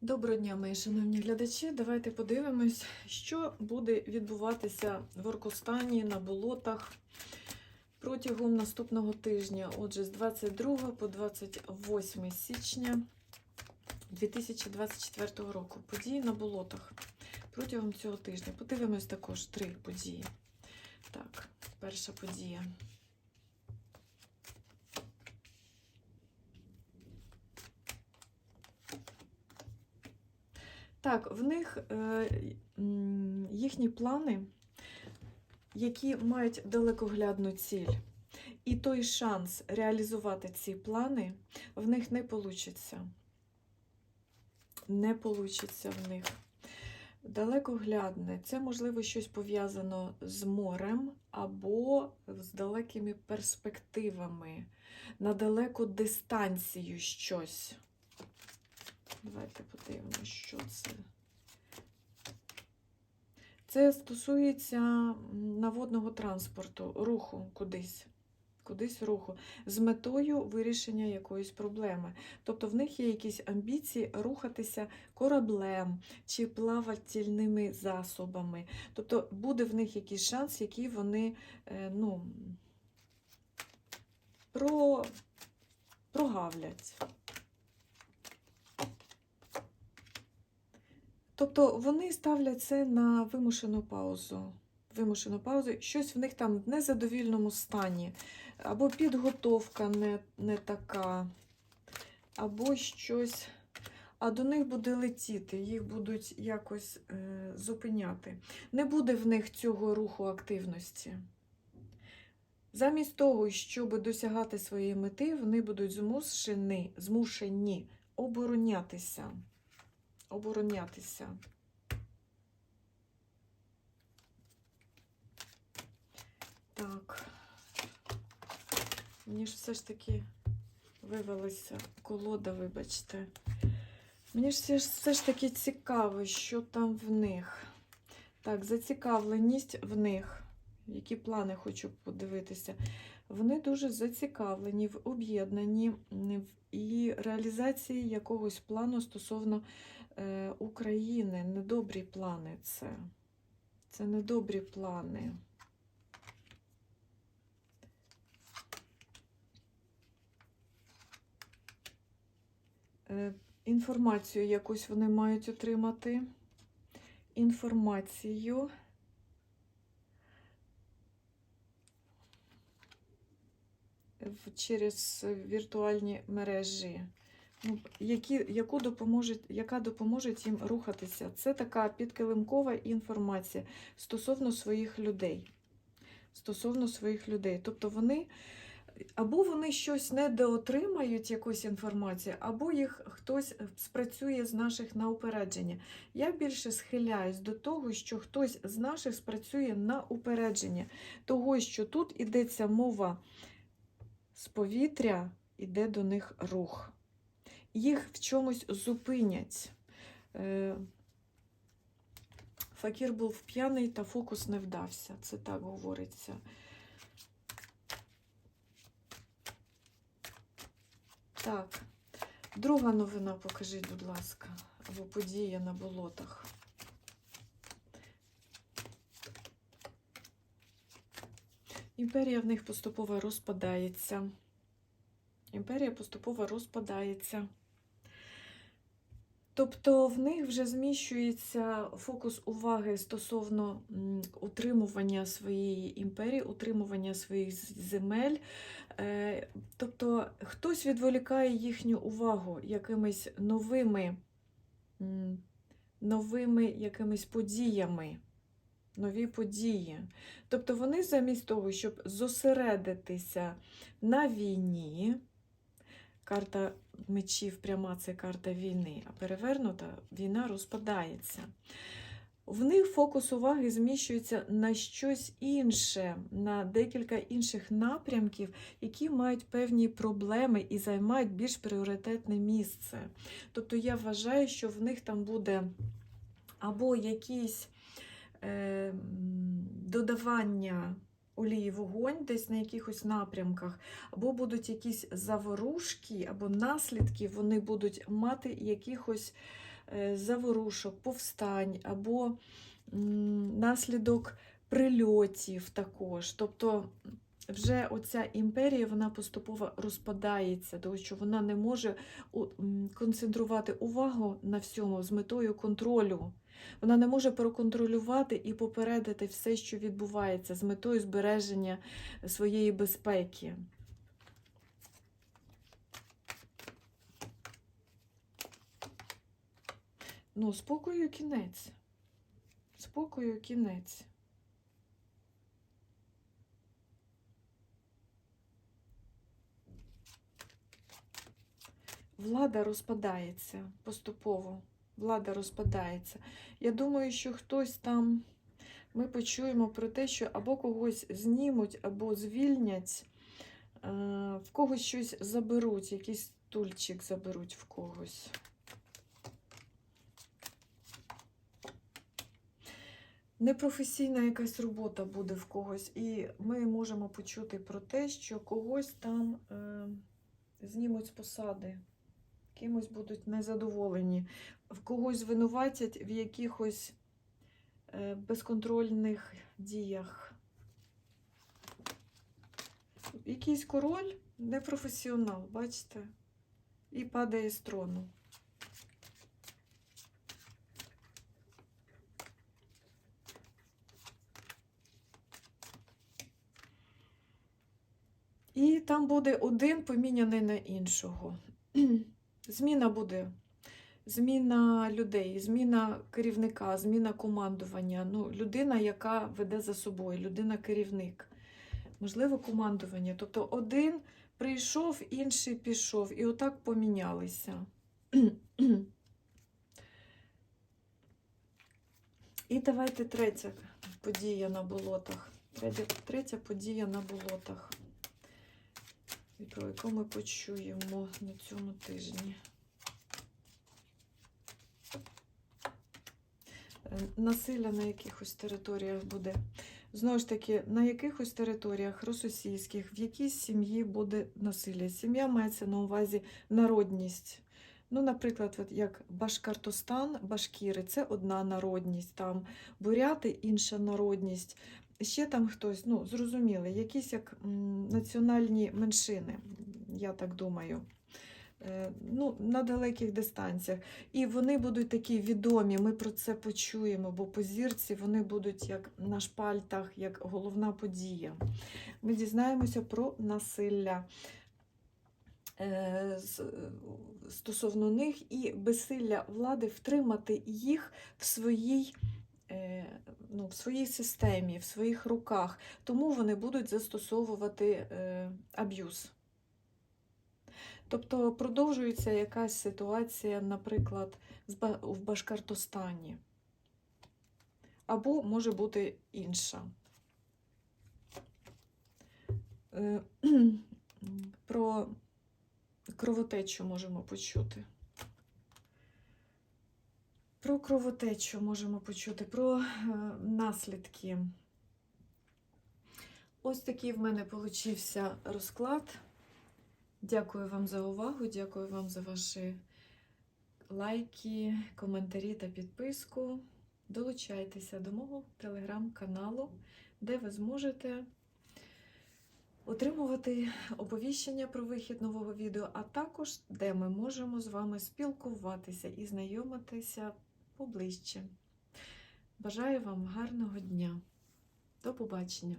Доброго дня, мої шановні глядачі. Давайте подивимось, що буде відбуватися в Оркостані на болотах протягом наступного тижня. Отже, з 22 по 28 січня 2024 року. Події на болотах протягом цього тижня. Подивимось також три події. Так, перша подія. Так, в них е, їхні плани, які мають далекоглядну ціль. І той шанс реалізувати ці плани в них не вийде. Не вийде в них. Далекоглядне це, можливо, щось пов'язано з морем або з далекими перспективами, на далеку дистанцію щось. Давайте подивимося, що це. Це стосується наводного транспорту, руху кудись. Кудись руху з метою вирішення якоїсь проблеми. Тобто в них є якісь амбіції рухатися кораблем чи плавательними засобами. Тобто буде в них якийсь шанс, який вони е, ну, про, прогавлять. Тобто вони ставлять це на вимушену паузу. Вимушену паузу, щось в них там в незадовільному стані, або підготовка не, не така, або щось. А до них буде летіти, їх будуть якось е, зупиняти. Не буде в них цього руху активності. Замість того, щоб досягати своєї мети, вони будуть змушені, змушені оборонятися оборонятися. Так, мені ж все ж таки вивелася колода, вибачте. Мені ж все ж, все ж таки цікаво, що там в них. Так, зацікавленість в них. Які плани хочу подивитися. Вони дуже зацікавлені в об'єднанні і реалізації якогось плану стосовно України. Недобрі плани це. Це недобрі плани. Е, Інформацію якусь вони мають отримати. Інформацію. через віртуальні мережі, які, яку допоможе, яка допоможе їм рухатися. Це така підкилимкова інформація стосовно своїх людей. Стосовно своїх людей. Тобто вони або вони щось недоотримають, якусь інформацію, або їх хтось спрацює з наших на упередження. Я більше схиляюсь до того, що хтось з наших спрацює на упередження, того, що тут ідеться мова з повітря іде до них рух. Їх в чомусь зупинять. Е, Факір був п'яний та фокус не вдався. Це так говориться. Так, друга новина, покажіть, будь ласка, або подія на болотах. Імперія в них поступово розпадається. Імперія поступово розпадається. Тобто в них вже зміщується фокус уваги стосовно утримування своєї імперії, утримування своїх земель. Е, Тобто хтось відволікає їхню увагу якимись новими, новими якимись подіями. Нові події. Тобто вони замість того, щоб зосередитися на війні, карта мечів пряма це карта війни, а перевернута війна розпадається. В них фокус уваги зміщується на щось інше, на декілька інших напрямків, які мають певні проблеми і займають більш пріоритетне місце. Тобто я вважаю, що в них там буде або якісь е, додавання олії вогонь десь на якихось напрямках, або будуть якісь заворушки, або наслідки, вони будуть мати якихось е, заворушок, повстань або наслідок прильотів також. Тобто вже оця імперія вона поступово розпадається, тому що вона не може концентрувати увагу на всьому з метою контролю. Вона не може проконтролювати і попередити все, що відбувається, з метою збереження своєї безпеки. Ну, спокою кінець. Спокою кінець. Влада розпадається поступово. Влада розпадається. Я думаю, що хтось там, ми почуємо про те, що або когось знімуть, або звільнять, е, в когось щось заберуть, якийсь тульчик заберуть в когось. Непрофесійна якась робота буде в когось, і ми можемо почути про те, що когось там е, знімуть з посади, кимось будуть незадоволені, в когось звинуватять в якихось е, безконтрольних діях. Якийсь король непрофесіонал, бачите, і падає з трону. І там буде один поміняний на іншого. Зміна буде. Зміна людей, зміна керівника, зміна командування. Ну, людина, яка веде за собою, людина-керівник. Можливо, командування. Тобто один прийшов, інший пішов, і отак помінялися. І давайте третя подія на болотах. Третя, третя подія на болотах. Про яку ми почуємо на цьому тижні. Насилля на якихось територіях буде. Знову ж таки, на якихось територіях російських, в якійсь сім'ї буде насилля. Сім'я мається на увазі народність. Ну, наприклад, от як Башкортостан, Башкіри це одна народність, там буряти інша народність. Ще там хтось, ну, зрозуміло, якісь як національні меншини, я так думаю. Е, Ну, на далеких дистанціях. І вони будуть такі відомі, ми про це почуємо, бо по зірці вони будуть як на шпальтах, як головна подія. Ми дізнаємося про насилля е, стосовно них і безсилля влади втримати їх в своїй. е, Ну, в своїй системі, в своїх руках, тому вони будуть застосовувати аб'юз. Тобто продовжується якась ситуація, наприклад, в Башкортостані. Або може бути інша. Е, Про кровотечу можемо почути. Про кровотечу можемо почути, про е, наслідки. Ось такий в мене получився розклад. Дякую вам за увагу, дякую вам за ваші лайки, коментарі та підписку. Долучайтеся до мого телеграм-каналу, де ви зможете отримувати оповіщення про вихід нового відео, а також де ми можемо з вами спілкуватися і знайомитися поближче. Бажаю вам гарного дня. До побачення!